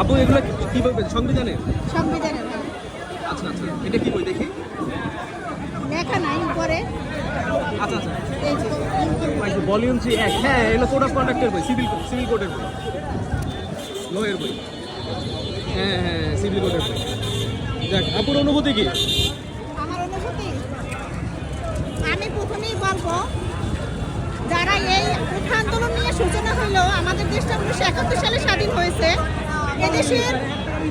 আপু এগুলো কি- সংবিধানের? সংবিধানের হ্যাঁ। আচ্ছা আচ্ছা। এটা কি বই দেখি? লেখা নাই উপরে। আচ্ছা আচ্ছা। এই যে ভলিউম থ্রি এক। হ্যাঁ এগুলো কোড অফ কন্ডাক্টের বই সিভিল সিভিল কোডের বই। লয়ের বই। হ্যাঁ হ্যাঁ সিভিল কোডের বই। দেখ আপুর অনুভূতি কি? আমার অনুভূতি আমি প্রথমেই বলব যারা এই উঠা আন্দোলন নিয়ে সূচনা হলো আমাদের দেশটা উনিশশো একাত্তর সালে স্বাধীন হয়েছে। এদেশের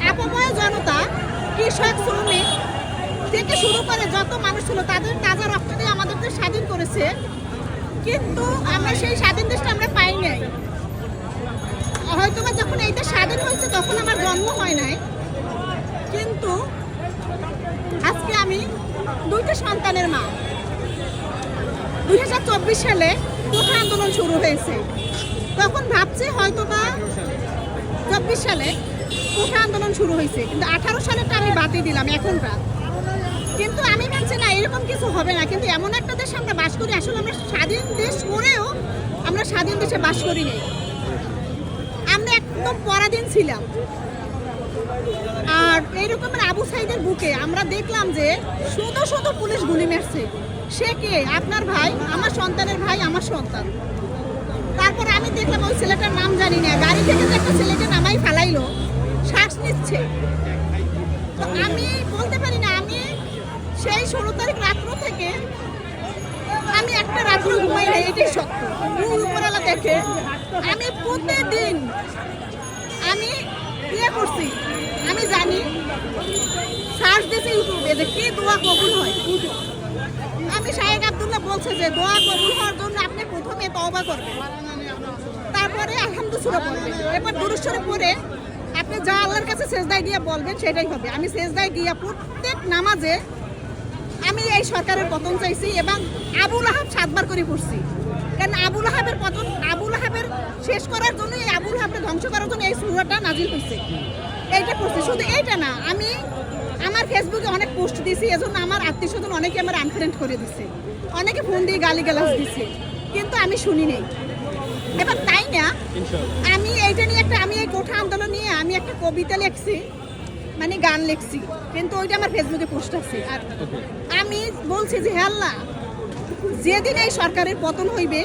আপময় জনতা, কৃষক, শ্রমিক থেকে শুরু করে যত মানুষ ছিল, তাদের তাজা রক্ত দিয়ে আমাদের দেশ স্বাধীন করেছে। কিন্তু আমরা সেই স্বাধীন দেশটা আমরা পাই নাই। হয়তো বা যখন এইটা স্বাধীন হয়েছে, তখন আমার জন্ম হয় নাই। কিন্তু আজকে আমি দুইটা সন্তানের মা। দুই হাজার চব্বিশ সালে কোঠা আন্দোলন শুরু হয়েছে। তখন ভাবছি হয়তো বা চব্বিশ সালে কোঠা আন্দোলন শুরু হয়েছে। কিন্তু আঠারো সালেরটা আমি বাতিল দিলাম এখনটা কিন্তু আমি ভাবছি, না, এরকম কিছু হবে না। কিন্তু এমন একটা দেশে আমরা বাস করি, আসলে আমরা স্বাধীন দেশ করেও আমরা স্বাধীন দেশে বাস করি নাই। আমরা একদম পরাধীন ছিলাম। আর এইরকমের আবু সাইদের বুকে আমরা দেখলাম যে শুধু শুধু পুলিশ গুলি মারছে। সে কে? আপনার ভাই, আমার সন্তানের ভাই, আমার সন্তান। তারপর আমি দেখলাম ওই ছেলেটার নাম জানি না। গাড়ি থেকে যে একটা ছেলেকে নামাই ফেলাইলো। শ্বাস নিচ্ছে। তো আমি বলতে পারি না, আমি সেই ষোলো তারিখ রাত্র থেকে আমি একটা রাত্র ঘুমাই নাই, এটাই সত্য। ভুল উপরালা দেখে আমি প্রতিদিন আমি ইয়ে করছি, আমি জানি সার্চ দিয়েছি ইউটিউবে যে কি দোয়া কবুল হয়। আমি শাহেক আব্দুল্লাহ বলছে যে দোয়া কবুল হওয়ার আপনি প্রথমে তওবা করবেন। তারপরে আলহামদুলিল্লাহ পড়বেন এরপর দুরুশ্বরে পড়ে আপনি যা আল্লাহর কাছে সেজদায় গিয়ে বলবেন, সেটাই হবে। আমি সেজদায় গিয়ে প্রত্যেক নামাজে আমি এই সরকারের পতন চাইছি এবং আবুল আহাব সাতবার করে পড়ছি। কারণ আবুল আহাবের পতন, আবুল আহাবের শেষ করার জন্য এই আবুল আহাবকে ধ্বংস করার জন্য এই সুরাটা নাজিল হয়েছে। এইটা করছি শুধু এইটা না, আমি আমার ফেসবুকে অনেক পোস্ট দিয়েছি এজন্য আমার আত্মীয় স্বজন অনেকে আমার আনফ্রেন্ড করে দিছে। অনেকে ফোন দিয়ে গালি গালাজ দিছে। কিন্তু আমি শুনি নেই এবার তাই না? আমি এইটা নিয়ে একটা আমি এই কোঠা আন্দোলন নিয়ে আমি একটা কবিতা লিখছি মানে গান লিখছি কিন্তু ওইটা আমার ফেসবুকে পোস্ট আছে। আর আমি বলছি যে হে আল্লাহ যেদিন এই সরকারের পতন হইবে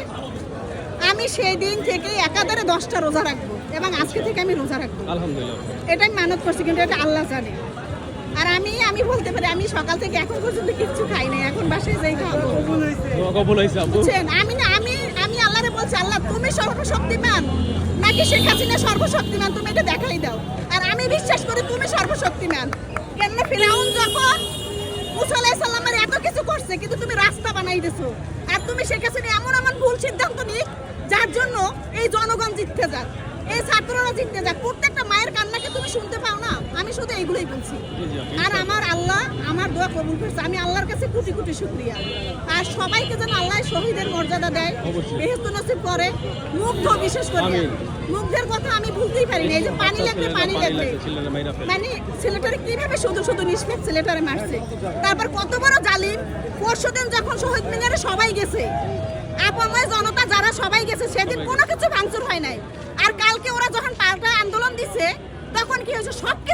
আমি সেই দিন থেকে একাধারে দশটা রোজা রাখব এবং আজকে থেকে আমি রোজা রাখব। এটা আমি মানত করছি কিন্তু এটা আল্লাহ জানে। আর আমি আমি বলতে পারি আমি সকাল থেকে এখন পর্যন্ত কিচ্ছু খাই নাই এখন বাসায় যাই খাব কবুল হয়েছে। আপু বুঝছেন? আমি না আমি আমি আল্লাহরে বলছি আল্লাহ তুমি সর্বশক্তিমান। নাকি শেখ হাসিনা সর্বশক্তিমান? তুমি এটা দেখাই দাও। আর আমি বিশ্বাস করি তুমি সর্বশক্তিমান। কেননা ফিরাউন যখন মুসা আলাইহিস এত কিছু করছে কিন্তু তুমি রাস্তা বানাই দিছো। আর তুমি শেখ হাসিনা এমন এমন ভুল সিদ্ধান্ত নিই যার জন্য এই জনগণ জিততে যাক। এই ছাত্ররা জিততে যাক। প্রত্যেকটা মায়ের কান্নাকে তুমি শুনতে পাও আমি শুধু এইগুলোই বলছি। আর আমার আল্লাহ আমার দোয়া কবুল করছে। আমি আল্লাহর কাছে কোটি কোটি শুক্রিয়া। আর সবাইকে যেন আল্লাহ শহীদের মর্যাদা দেয় বেহেস্ত নসিব করে মুগ্ধ বিশেষ করে। মুগ্ধের কথা আমি ভুলতেই পারি না। এই যে পানি লাগবে পানি লাগবে। মাইরা ফেলে মানে ছেলেটারে কীভাবে শুধু শুধু নিষ্পেক ছেলেটারে মারছে? তারপর কত বড় জালিম। পরশুদিন যখন শহীদ মিনারে সবাই গেছে আপাময় জনতা যারা সবাই গেছে সেদিন কোনো কিছু ভাঙচুর হয় নাই। আর কালকে ওরা যখন পাল্টা আন্দোলন দিছে তখন কি হয়েছে? সবকিছু ওরা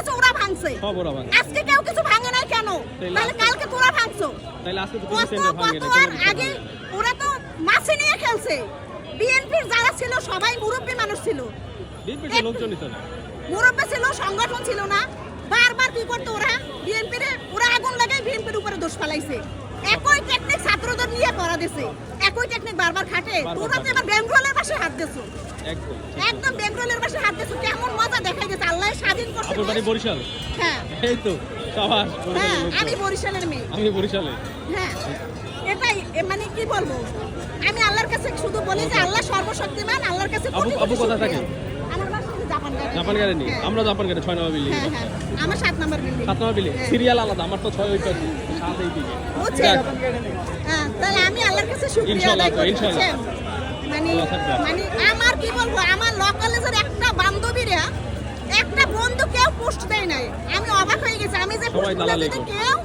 ভাঙছে আজকে কেউ কিছু ভাঙে নাই কেন? তাহলে কালকে তোরা ভাঙছো। কত আর আগে ওরা তো মাছি নিয়ে খেলছে। বিএনপির যারা ছিল সবাই মুরব্বী মানুষ ছিল। মুরব্বী ছিল সংগঠন ছিল না। বারবার কি করতো ওরা? বিএনপির ওরা আগুন লাগাই বিএনপির উপরে দোষ ফেলাইছে। একই টেকনিক ছাত্রদের নিয়ে করা দিছে। একই টেকনিক বারবার খাটে। তোরা তো এবার বেঙ্গলের পাশে হাত দিছো। একদম বেঙ্গলের পাশে হাত দিছো। কেমন মজা দেখাই গেছে আল্লাহ স্বাধীন করছে আপনার বাড়ি বরিশাল? হ্যাঁ। এই তো সাবাস হ্যাঁ। আমি বরিশালের মেয়ে। আমি বরিশালে। হ্যাঁ এটাই মানে কি বলব? আমি আল্লাহর কাছে শুধু বলি যে আল্লাহ সর্বশক্তিমান আল্লাহর কাছে জাপান গাড়ি। নেই। হ্যাঁ। আমরা জাপান গাড়ি ছয় নম্বর বিল্ডিং হ্যাঁ হ্যাঁ। আমার সাত নাম্বার বিল্ডিং সাত নম্বর বিল্ডিং। সিরিয়াল আলাদা আমার তো ছয় ওই পাশে। সাত এই দিকে বুঝছেন যাক, তাহলে আমি শুকরিয়া আদায়? মানে মানে আমার কি বলব আমার ল কলেজের একটা বান্ধবীরা একটা বন্ধু কেউ পোস্ট দেয় নাই। আমি অবাক হয়ে গেছি। আমি যে পোস্ট দালালি দিতে করে। কেউ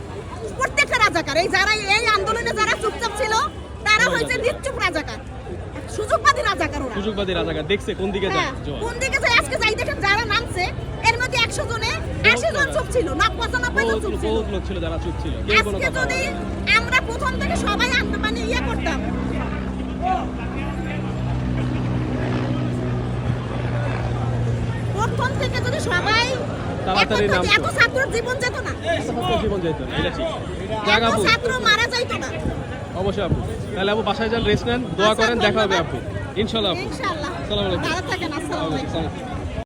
প্রত্যেকটা রাজাকার এই যারা এই আন্দোলনে যারা চুপচাপ ছিল তারা হয়েছে। নিশ্চুপ রাজাকার। সুযোগবাদী রাজাকার ওরা। সুযোগবাদী রাজাকার। দেখছে কোন দিকে যায় হ্যাঁ কোন দিকে যায় আজকে যাই দেখেন যারা নামছে এর মধ্যে ছিল না পঁচানব্বই জন চুপ ছিল। বহুত লোক ছিল যারা চুপ ছিল আজকে যদি আমরা প্রথম থেকে সবাই মানে ইয়ে করতাম। প্রথম থেকে যদি সবাই তাড়াতাড়ি নামতো। এত ছাত্র জীবন যেত না। জীবন যেত না, এটা ঠিক। আপু ছাত্র মারা যাইতো না। অবশ্যই আপু। তাহলে আপু বাসায় যান রেস্ট নেন দোয়া আচ্ছা, করেন দেখা হবে। আপু। ইনশাল্লাহ আপু। ইনশাআল্লাহ আসসালামু আলাইকুম। ভালো থাকেন আসসালামু আলাইকুম।